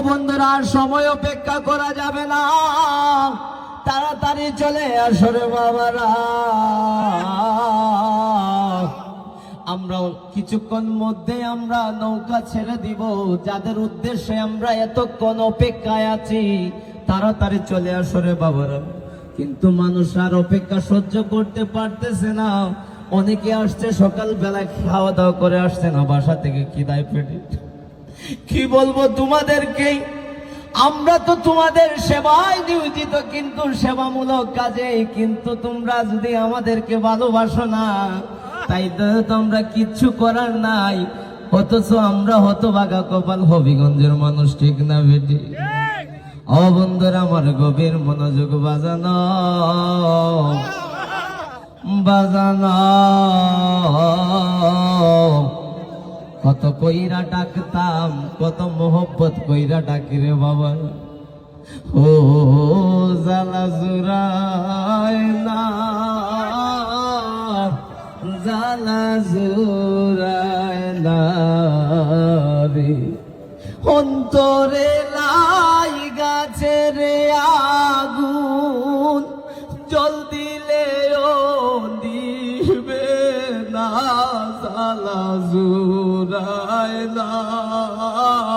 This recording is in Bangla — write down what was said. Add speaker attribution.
Speaker 1: বন্ধুরা আর সময় অপেক্ষা করা যাবে না। তাড়াতাড়ি চলে আসরে বাবারা। আমরা কিছুক্ষণ মধ্যে আমরা নৌকা ছেড়ে দিব। যাদের উদ্দেশ্যে আমরা এতক্ষণ অপেক্ষায় আছি, তাড়াতাড়ি চলে আসরে বাবারা। কিন্তু মানুষ আর অপেক্ষা সহ্য করতে পারতেছে না। অনেকে আসছে সকালবেলা খাওয়া দাওয়া করে আসছে না। বাসা থেকে খিদায় পেটে। কি বলব তোমাদেরকে আমরা তো তোমাদের সেবায় নিয়োজিত কিন্তু সেবামূলক কাজে কিন্তু তোমরা যদি আমাদেরকে ভালোবাসো না তাই তো তোমরা কিচ্ছু করার নাই। অথচ আমরা হতভাগা কপাল হবিগঞ্জের মানুষ ঠিক না বেটি? ও বন্ধুরা আমার গভীর মনোযোগ বাজানো। বাজানো। কত কইরা ডাকতাম, কত মোহব্বত কইরা ডাকি রে বাবা। ও জালা জুরায় না জালা জুরায় না রে। অন্তরে লাই গাছে রে আগুন জল দিলেও দিবে না জালা জুরায় না